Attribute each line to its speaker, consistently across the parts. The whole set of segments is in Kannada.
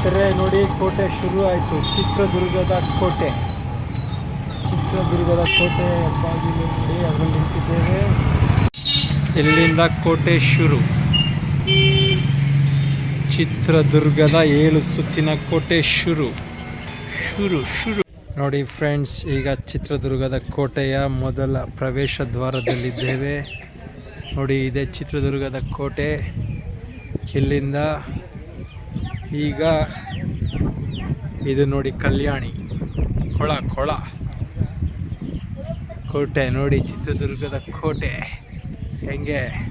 Speaker 1: ಸ್ನೇಹಿತರೆ ನೋಡಿ, ಕೋಟೆ ಶುರು ಆಯಿತು. ಚಿತ್ರದುರ್ಗದ ಕೋಟೆ. ಚಿತ್ರದುರ್ಗದ ಕೋಟೆ ಬಾಗಿಲು ನೋಡಿ, ಅದರಲ್ಲಿ ನಿಂತಿದ್ದೇವೆ. ಇಲ್ಲಿಂದ ಕೋಟೆ ಶುರು. ಚಿತ್ರದುರ್ಗದ ಏಳು ಸುತ್ತಿನ ಕೋಟೆ ಶುರು. ಶುರು ಶುರು. ನೋಡಿ ಫ್ರೆಂಡ್ಸ್ ಈಗ ಚಿತ್ರದುರ್ಗದ ಕೋಟೆಯ ಮೊದಲ ಪ್ರವೇಶ ದ್ವಾರದಲ್ಲಿದ್ದೇವೆ. ನೋಡಿ, ಇದೆ ಚಿತ್ರದುರ್ಗದ ಕೋಟೆ. ಇಲ್ಲಿಂದ ಈಗ ಇದು ನೋಡಿ ಕಲ್ಯಾಣಿ. ಕೊಳ ಕೊಳ. ಕೋಟೆ ನೋಡಿ ಚಿತ್ರದುರ್ಗದ ಕೋಟೆ. ಹೆಂಗೆ?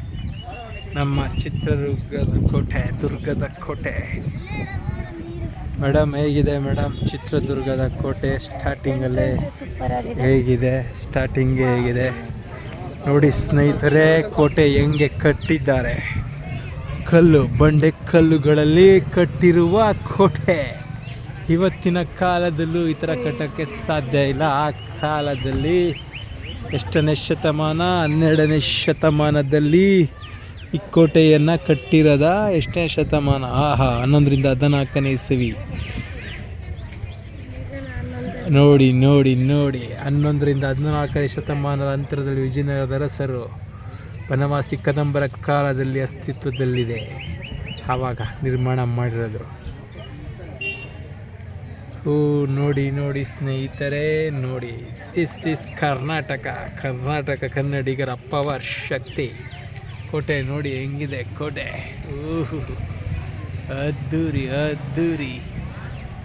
Speaker 1: ನಮ್ಮ ಚಿತ್ರದುರ್ಗದ ಕೋಟೆ ದುರ್ಗದ ಕೋಟೆ. ಮೇಡಮ್ ಹೇಗಿದೆ ಮೇಡಮ್? ಚಿತ್ರದುರ್ಗದ ಕೋಟೆ ಸ್ಟಾರ್ಟಿಂಗಲ್ಲೇ ಹೇಗಿದೆ? ಸ್ಟಾರ್ಟಿಂಗ್ ಹೇಗಿದೆ? ನೋಡಿ ಸ್ನೇಹಿತರೆ ಕೋಟೆ ಹೆಂಗೆ ಕಟ್ಟಿದ್ದಾರೆ. ಕಲ್ಲು, ಬಂಡೆ ಕಲ್ಲುಗಳಲ್ಲಿ ಕಟ್ಟಿರುವ ಕೋಟೆ. ಇವತ್ತಿನ ಕಾಲದಲ್ಲೂ ಈ ಥರ ಕಟ್ಟೋಕ್ಕೆ ಸಾಧ್ಯ ಇಲ್ಲ. ಆ ಕಾಲದಲ್ಲಿ ಎಷ್ಟನೇ ಶತಮಾನ, ಹನ್ನೆರಡನೇ ಶತಮಾನದಲ್ಲಿ ಈ ಕೋಟೆಯನ್ನು ಕಟ್ಟಿರೋದ ಎಷ್ಟನೇ ಶತಮಾನ? ಆಹಾ, ಹನ್ನೊಂದರಿಂದ ಹದಿನಾಲ್ಕನೇ ಇಸವಿ. ನೋಡಿ ನೋಡಿ ನೋಡಿ. ಹನ್ನೊಂದರಿಂದ ಹದಿನಾಲ್ಕನೇ ಶತಮಾನದ ಅಂತರದಲ್ಲಿ ವಿಜಯನಗರದ ಅರಸರು ವನವಾಸಿ ಕದಂಬರ ಕಾಲದಲ್ಲಿ ಅಸ್ತಿತ್ವದಲ್ಲಿದೆ. ಆವಾಗ ನಿರ್ಮಾಣ ಮಾಡಿರೋದು. ಹೂ, ನೋಡಿ ನೋಡಿ ಸ್ನೇಹಿತರೆ, ನೋಡಿ. This is Karnataka. ಕರ್ನಾಟಕ ಕನ್ನಡಿಗರ ಪವರ್ ಶಕ್ತಿ. ಕೋಟೆ ನೋಡಿ ಹೆಂಗಿದೆ, ಕೋಟೆ. ಓಹ್ ಅದ್ದೂರಿ ಅದ್ದೂರಿ.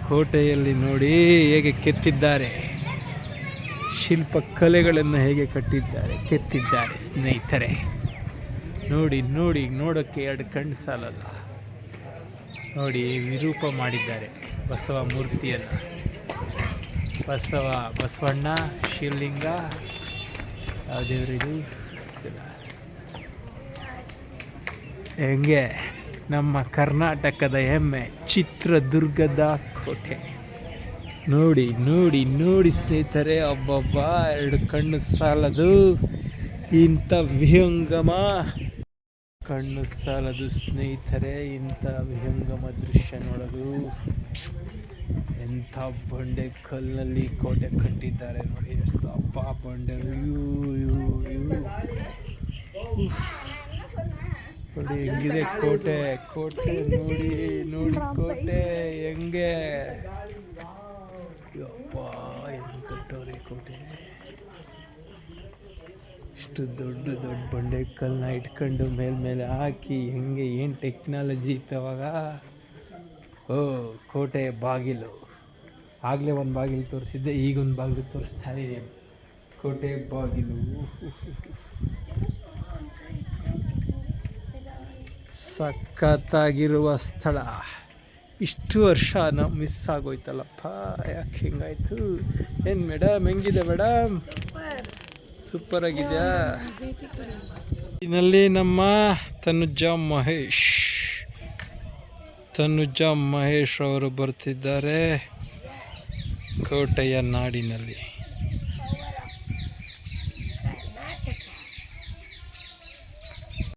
Speaker 1: ಕೋಟೆಯಲ್ಲಿ ನೋಡಿ ಹೇಗೆ ಕೆತ್ತಿದ್ದಾರೆ. ಶಿಲ್ಪ ಕಲೆಗಳನ್ನು ಹೇಗೆ ಕಟ್ಟಿದ್ದಾರೆ, ಕೆತ್ತಿದ್ದಾರೆ ಸ್ನೇಹಿತರೆ. ನೋಡಿ ನೋಡಿ ನೋಡೋಕ್ಕೆ ಎರಡು ಕಣ್ಣು ಸಾಲಲ್ಲ. ನೋಡಿ, ವಿರೂಪ ಮಾಡಿದ್ದಾರೆ. ಬಸವ ಮೂರ್ತಿಯನ್ನು. ಬಸವ, ಬಸವಣ್ಣ, ಶಿವಲಿಂಗ ದೇವರಿದು ಹೆಂಗೆ? ನಮ್ಮ ಕರ್ನಾಟಕದ ಹೆಮ್ಮೆ, ಚಿತ್ರದುರ್ಗದ ಕೋಟೆ. ನೋಡಿ ನೋಡಿ ನೋಡಿ ಸ್ನೇಹಿತರೆ ಒಬ್ಬೊಬ್ಬ ಎರಡು ಕಣ್ಣು ಸಾಲದು. ಇಂಥ ವಿಹಂಗಮ. ಕಣ್ಣು ಸಾಲದು ಸ್ನೇಹಿತರೆ, ಇಂಥ ವಿಹಂಗಮ ದೃಶ್ಯ ನೋಡೋದು ಎಂಥ ಬಂಡೆ ಕಲ್ಲಲ್ಲಿ ಕೋಟೆ ಕಟ್ಟಿದ್ದಾರೆ ನೋಡಿ. ಎಷ್ಟು ಅಪ್ಪ ಬಂಡೆ. ಅಯ್ಯೋ ಅಯ್ಯೋ ಉಫ್. ನೋಡಿ, ಹೆಂಗಿದೆ ಕೋಟೆ. ಕೋಟೆ ನೋಡಿ ನೋಡಿ ಕೋಟೆ. ಹೆಂಗೆ? ಯಪ್ಪ ಹೆಂಗೆ ಕಟ್ಟವ್ರೆ ಕೋಟೆ. ಇಷ್ಟು ದೊಡ್ಡ ದೊಡ್ಡ ಬಂಡೆ ಕಲ್ಲನ್ನ ಇಟ್ಕೊಂಡು ಮೇಲೆ ಮೇಲೆ ಹಾಕಿ ಹೆಂಗೆ ಏನು ಟೆಕ್ನಾಲಜಿ ಇತ್ತು ಅವಾಗ? ಓ, ಕೋಟೆ ಬಾಗಿಲು. ಆಗಲೇ ಒಂದು ಬಾಗಿಲು ತೋರಿಸಿದ್ದೆ ಈಗ ಒಂದು ಬಾಗಿಲು ತೋರಿಸ್ತಾ ಇದ್ದೀನಿ ಕೋಟೆ ಬಾಗಿಲು. ಸಖತ್ತಾಗಿರುವ ಸ್ಥಳ. ಇಷ್ಟು ವರ್ಷ ನಾವು ಮಿಸ್ ಆಗೋಯ್ತಲ್ಲಪ್ಪ. ಯಾಕೆ ಹಿಂಗಾಯ್ತು? ಏನು ಮೇಡಮ್ ಹೆಂಗಿದೆ ಮೇಡಮ್ ಸೂಪರ್ ಆಗಿದೆಯಾ ಇದರಲ್ಲಿ ನಮ್ಮ ತನುಜ ಮಹೇಶ್. ತನುಜ ಮಹೇಶ್ ಅವರು ಬರ್ತಿದ್ದಾರೆ ಕೋಟೆಯ ನಾಡಿನಲ್ಲಿ.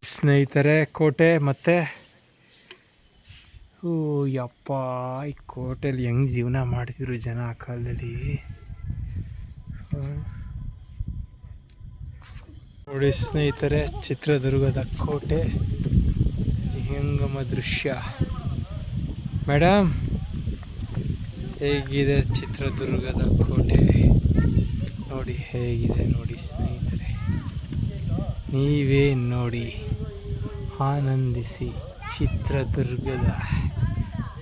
Speaker 1: ಸ್ನೇಹಿತರೆ, ಕೋಟೆ ಮತ್ತೆ? ಹೂ, ಯಪ್ಪ, ಈ ಕೋಟೆಯಲ್ಲಿ ಹೆಂಗೆ ಜೀವನ ಮಾಡ್ತಿದ್ರು ಜನ ಆ ಕಾಲದಲ್ಲಿ. ನೋಡಿ ಸ್ನೇಹಿತರೆ, ಚಿತ್ರದುರ್ಗದ ಕೋಟೆ. ಹೆಂಗಮ ದೃಶ್ಯ. ಮೇಡಮ್ ಹೇಗಿದೆ ಚಿತ್ರದುರ್ಗದ ಕೋಟೆ? ನೋಡಿ, ಹೇಗಿದೆ ನೋಡಿ ಸ್ನೇಹಿತರೆ. ನೀವೇ ನೋಡಿ, ಆನಂದಿಸಿ ಚಿತ್ರದುರ್ಗದ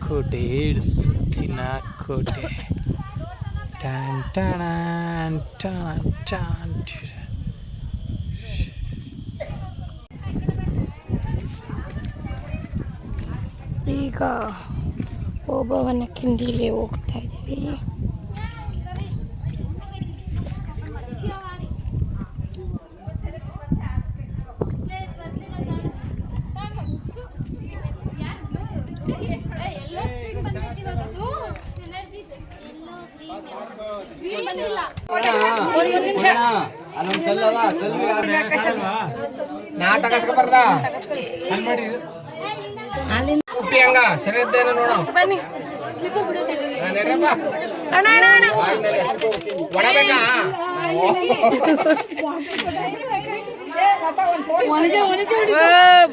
Speaker 1: ಕೋಟೆ. ಏಳು ಸುತ್ತಿನ ಕೋಟೆ. ಟಾನ್ ಟಾಣ ಟಾಣ
Speaker 2: ಈಗ ಓಬವ್ವನ ಕಿಂಡಿಗೆ ಹೋಗ್ತಾ ಇದ್ದೀವಿ.
Speaker 3: ನಾ ತಗಸ್ಕೊಬಾರ್ದ
Speaker 2: ಅಲ್ಲಿಂದ
Speaker 3: ನಡಿ ಹಂಗ ಸರಿ ಇದ್ದೇನೆ ನೋಡು.
Speaker 2: ಬನ್ನಿ.
Speaker 3: ಹಾ, ನಡ್ರಪ್ಪ.
Speaker 2: ಅಣ್ಣ ಅಣ್ಣ ಅಣ್ಣ.
Speaker 3: ಆಗ್ ನಡಿ. ವಡ ಬೇಕಾ?
Speaker 2: ಓ,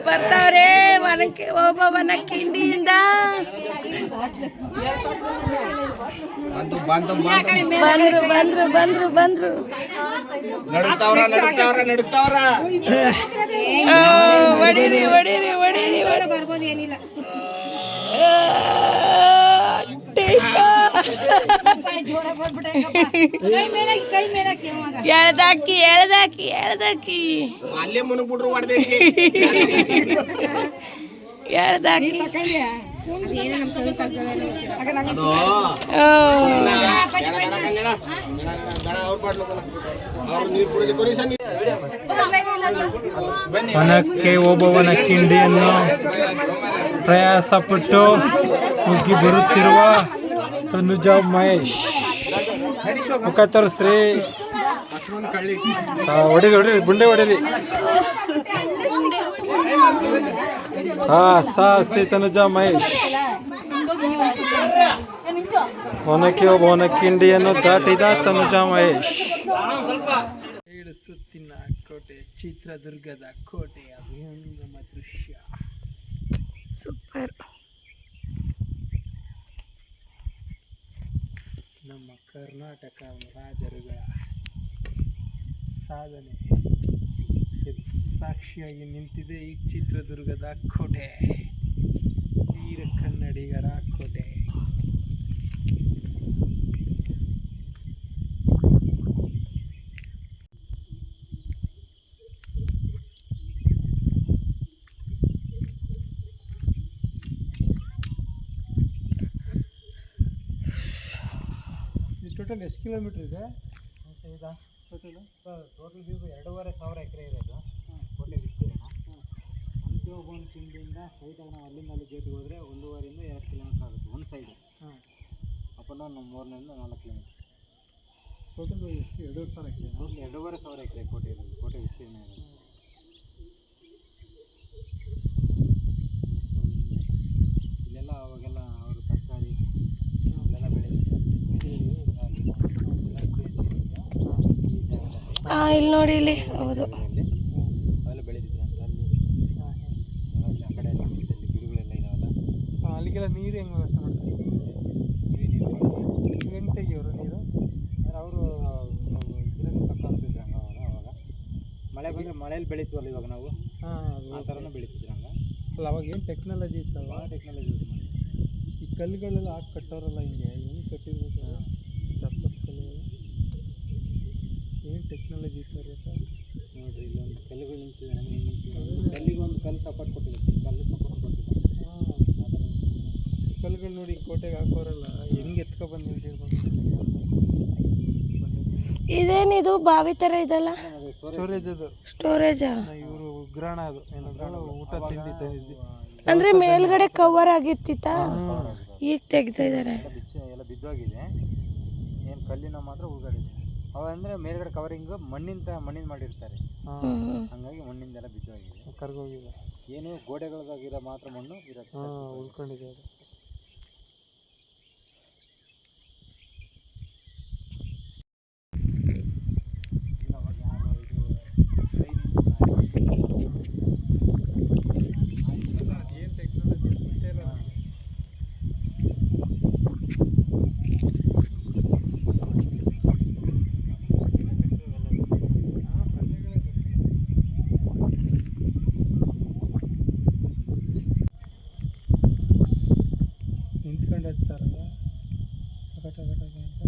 Speaker 2: ಬರ್ತಾವ್ರೆ ಒನಕೆ ಒಬ್ಬವನ ಕಿಂಡಿಯಿಂದ. ಬಂದ್ರು ಬಂದ್ರು ಬಂದ್ರು ಬಂದ್ರು.
Speaker 3: ನಡುತ್ತವ್ರ ನಡುತ್ತವ್ರ ನಡುತ್ತವ್ರ
Speaker 2: ಓ, ಹೊಡೀರಿ ಹೊಡೀರಿ. ಎಳ್ದಾಕಿ ಎಳ್ದಾಕಿ ಎಳ್ದಾಕಿ.
Speaker 3: ಅಲ್ಲೇ ಮುನುಗ್ಬಿಟ್ರು ಹೊಡೆದೇಕಿ
Speaker 2: ಎಳ್ದಾಕಿ.
Speaker 1: ವನಕ್ಕೆ ಒಬ್ಬವನ ಕಿಂಡಿಯನ್ನು ಪ್ರಯಾಸಪಟ್ಟು ನುಗ್ಗಿ ಬರುತ್ತಿರುವ ತನುಜ ಮಹೇಶ್. ಮುಖ ತೋರಿಸ್ರಿ ಆ, ಹೊಡೀರಿ ಬುಂಡೆ ಗುಂಡೆ ಹೊಡೀರಿ ಹಾ ಸಾಹಸಿ ತನುಜ ಮಹೇಶ್. ಒನಕ್ಕೆ ಒಬ್ಬವನ ಕಿಂಡಿಯನ್ನು ದಾಟಿದ ತನುಜ ಮಹೇಶ್. ಏಳು ಸುತ್ತಿನ ಕೋಟೆ ಚಿತ್ರದುರ್ಗದ ಕೋಟೆಯ ದೃಶ್ಯ.
Speaker 2: ಸೂಪರ್.
Speaker 1: ನಮ್ಮ ಕರ್ನಾಟಕ ರಾಜರುಗಳ ಸಾಧನೆ. ಸಾಕ್ಷಿಯಾಗಿ ನಿಂತಿದೆ ಈ ಚಿತ್ರದುರ್ಗದ ಕೋಟೆ. ವೀರ ಕನ್ನಡಿಗರ ಕೋಟೆ. ಟೋಟಲ್ ಎಷ್ಟು ಕಿಲೋಮೀಟ್ರ್ ಇದೆ? ಟೋಟಲ್
Speaker 4: ಸರ್ ಟೋಟಲ್ ಇದು ಎರಡೂವರೆ ಸಾವಿರ ಎಕರೆ ಇರೋದು ಕೋಟೆ ವಿಸ್ತೀರ್ಣ. ಒಂದು ತಿಂಗಳಿಂದ ಸ್ಟ್ರೈಟಾಗಿ ನಾವು ಅಲ್ಲಿಂದ ಅಲ್ಲಿ ಗೇಟ್ಗೆ ಹೋದರೆ ಒಂದೂವರೆಯಿಂದ ಎರಡು ಕಿಲೋಮೀಟ್ರ್ ಆಗುತ್ತೆ ಒಂದು ಸೈಡು
Speaker 1: ಹಾಂ.
Speaker 4: ಅಪ್ ಆ್ಯಂಡ್ ಡೌನ್ ಮೂರರಿಂದ ನಾಲ್ಕು ಕಿಲೋಮೀಟ್ರ್
Speaker 1: ಟೋಟಲ್ ಎಷ್ಟು? ಎರಡೂವರೆ ಸಾವಿರ ಎಕರೆ
Speaker 4: ಟೋಟಲ್ ಎರಡೂವರೆ ಸಾವಿರ ಎಕರೆ ಕೋಟೆ ಇರೋದು ಕೋಟೆ ವಿಸ್ತೀರ್ಣ ಇರೋದು ಇಲ್ಲೆಲ್ಲ ಅವಾಗೆಲ್ಲ ಅವರು ತರಕಾರಿ ಇಲ್ಲೆಲ್ಲ ಬೆಳೀತಿದ್ರು ರಾಗಿ, ಎಲ್ಲ ಈ ಜಾಗದಲ್ಲಿ
Speaker 2: ಹಾ ಇಲ್ಲಿ ನೋಡಿ ಇಲ್ಲಿ. ಹೌದು.
Speaker 1: ಅಲ್ಲಿಗೆಲ್ಲ ನೀರು ಹೆಂಗೆ ವ್ಯವಸ್ಥೆ ಮಾಡ್ತಾರೆ? ಹೆಂಗೆ ತೆಗಿಯೋರು ನೀರು?
Speaker 4: ಅಂದ್ರೆ ಅವರು ತಕ್ಕೊಂತಿದ್ರು ಹಂಗೆ ಅವಾಗ ಅವಾಗ. ಮಳೆ ಬಂದರೆ ಮಳೆಯಲ್ಲಿ ಬೆಳೀತೀವಲ್ಲ ಇವಾಗ ನಾವು?
Speaker 1: ಹಾಂ
Speaker 4: ಆ ಥರನೂ ಬೆಳೀತಿದ್ರು ಹಂಗೆ.
Speaker 1: ಅಲ್ಲ ಅವಾಗ ಏನು ಟೆಕ್ನಾಲಜಿ ಇತ್ತಲ್ಲ
Speaker 4: ಟೆಕ್ನಾಲಜಿ ಯೂಸ್ ಮಾಡಿ
Speaker 1: ಈ ಕಲ್ಲುಗಳೆಲ್ಲ ಹಾಕಿ ಕಟ್ಟೋರಲ್ಲ ಹಿಂಗೆ ಹೆಂಗೆ ಕಟ್ಟಿರ್ಬೇಕು ಏನು ಟೆಕ್ನಾಲಜಿ ಇರ್ತಾರೆ
Speaker 4: ನೋಡಿರಿ ಇಲ್ಲೊಂದು ಕಲ್ಲುಗಳು ನಿಂತಿದೆ ನಮಗೆ ಕಲ್ಲಿಗೆ ಒಂದು ಕಲ್ಲು ಸಪೋರ್ಟ್ ಕೊಟ್ಟಿದೆ ಚಿಕ್ಕ ಕಲ್ಲು ಸಪೋರ್ಟ್ ಕೊಟ್ಟಿದೆ.
Speaker 1: ಕಲ್ಲುಗಳು ನೋಡಿ ಕೋಟೆಗೆ ಹಾಕೋರಲ್ಲ ಹೆಂಗೆ ಎತ್ಕೊಬಂದು ನಿಲ್ಸಿರ್ಬೇಕು
Speaker 2: ಇದೇನಿದು ಬಾವಿ ಥರ ಇದಲ್ಲ?
Speaker 1: ಸ್ಟೋರೇಜ್ ಅದು.
Speaker 2: ಸ್ಟೋರೇಜ್
Speaker 1: ಇವರು ಉಗ್ರಾಣ ಅದು. ಏನಂದ್ರೆ ಊಟ ತಿಂಡಿ ತಂದಿದ್ದು
Speaker 2: ಅಂದ್ರೆ ಮೇಲ್ಗಡೆ ಕವರ್ ಆಗಿರ್ತಿತ್ತ? ಈಗ ತೆಗಿತಾ ಇದಾರೆ
Speaker 4: ಎಲ್ಲ ಬಿದ್ದೋಗಿದೆ. ಏನು ಕಲ್ಲಿನ ಮಾತ್ರ ಉಳ್ಗಡಿದೆ ಅವ ಅಂದರೆ ಮೇಲ್ಗಡೆ ಕವರಿಂಗ್ ಮಣ್ಣಿಂದ ಮಣ್ಣಿನ ಮಾಡಿರ್ತಾರೆ
Speaker 1: ಹಂಗಾಗಿ
Speaker 2: ಮಣ್ಣಿಂದ
Speaker 4: ಹಾಗಾಗಿ ಮಣ್ಣಿಂದೆಲ್ಲ ಬಿದ್ದೋಗಿದೆ
Speaker 1: ಕರ್ಗೋಗಿದೆ.
Speaker 4: ಏನು ಗೋಡೆಗಳದಾಗಿರೋ ಮಾತ್ರ ಮಣ್ಣು ಇರುತ್ತೆ.
Speaker 1: ಉಳ್ಕೊಂಡಿದೆ ಅದು
Speaker 4: ಅವಾಗ ಯಾರು ಇದು
Speaker 1: ಏನು ಟೆಕ್ನಾಲಜಿ ಗೊತ್ತೇ ಇಲ್ಲ ನಮ್ಗೆ. ಹಾ, ಪ್ರಜೆಗಳೇ ಕಟ್ಟಿದ್ದು. ನಿಂತ್ಕೊಂಡು ಹಚ್ತಾರಲ್ಲ ಟಕ ಟಕ ಟಕ ಅಂತ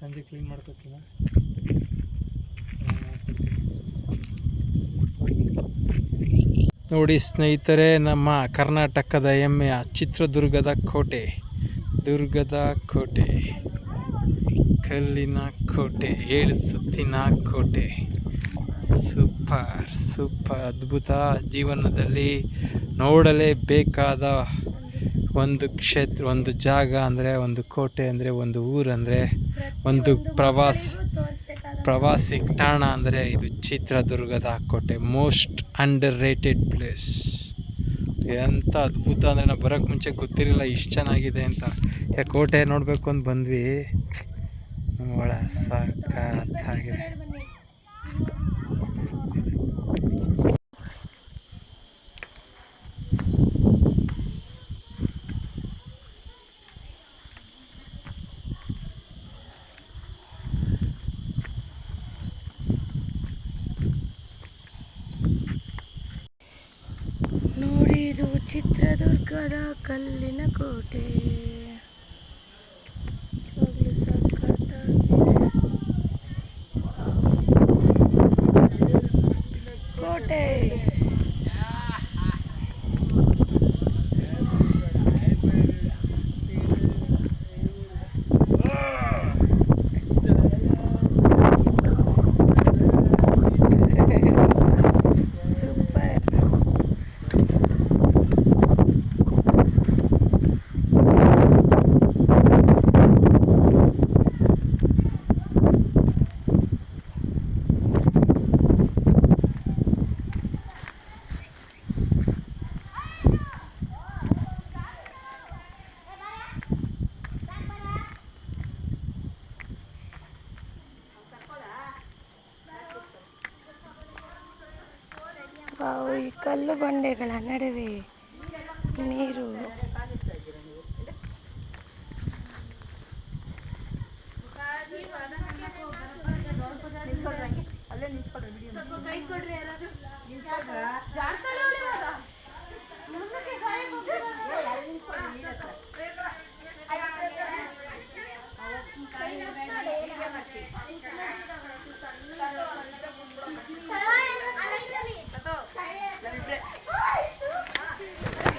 Speaker 1: ಸಂಜೆ ಕ್ಲೀನ್ ಮಾಡ್ಕೊತೀನ. ನೋಡಿ ಸ್ನೇಹಿತರೆ, ನಮ್ಮ ಕರ್ನಾಟಕದ ಹೆಮ್ಮೆಯ ಚಿತ್ರದುರ್ಗದ ಕೋಟೆ. ದುರ್ಗದ ಕೋಟೆ. ಕಲ್ಲಿನ ಕೋಟೆ ಏಳು ಸುತ್ತಿನ ಕೋಟೆ. ಸೂಪರ್ ಸೂಪರ್ ಅದ್ಭುತ ಜೀವನದಲ್ಲಿ ನೋಡಲೇಬೇಕಾದ ಒಂದು ಕ್ಷೇತ್ರ, ಒಂದು ಜಾಗ ಅಂದರೆ, ಒಂದು ಕೋಟೆ ಅಂದರೆ, ಒಂದು ಊರಂದರೆ ಒಂದು ಪ್ರವಾಸ, ಪ್ರವಾಸಿ ತಾಣ ಅಂದರೆ ಇದು ಚಿತ್ರದುರ್ಗದ ಕೋಟೆ ಮೋಸ್ಟ್ ಅಂಡರ್ ರೇಟೆಡ್ ಪ್ಲೇಸ್ ಎಂಥ ಅದ್ಭುತ ಅಂದರೆ ನಾವು ಬರೋಕ್ಕೆ ಮುಂಚೆ ಗೊತ್ತಿರಲಿಲ್ಲ ಇಷ್ಟು ಚೆನ್ನಾಗಿದೆ ಅಂತ. ಕೋಟೆ ನೋಡಬೇಕು ಅಂತ ಬಂದ್ವಿ. ಒಳ ಸಖತ್ತಾಗಿದೆ
Speaker 2: ನೋಡಿ ಇದು ಚಿತ್ರದುರ್ಗದ ಕಲ್ಲಿನ ಕೋಟೆ. ಕೋಟೆ ವಾವ್, ಈ ಕಲ್ಲು ಬಂಡೆಗಳ ನಡುವೆ ನೀರು
Speaker 1: ಈ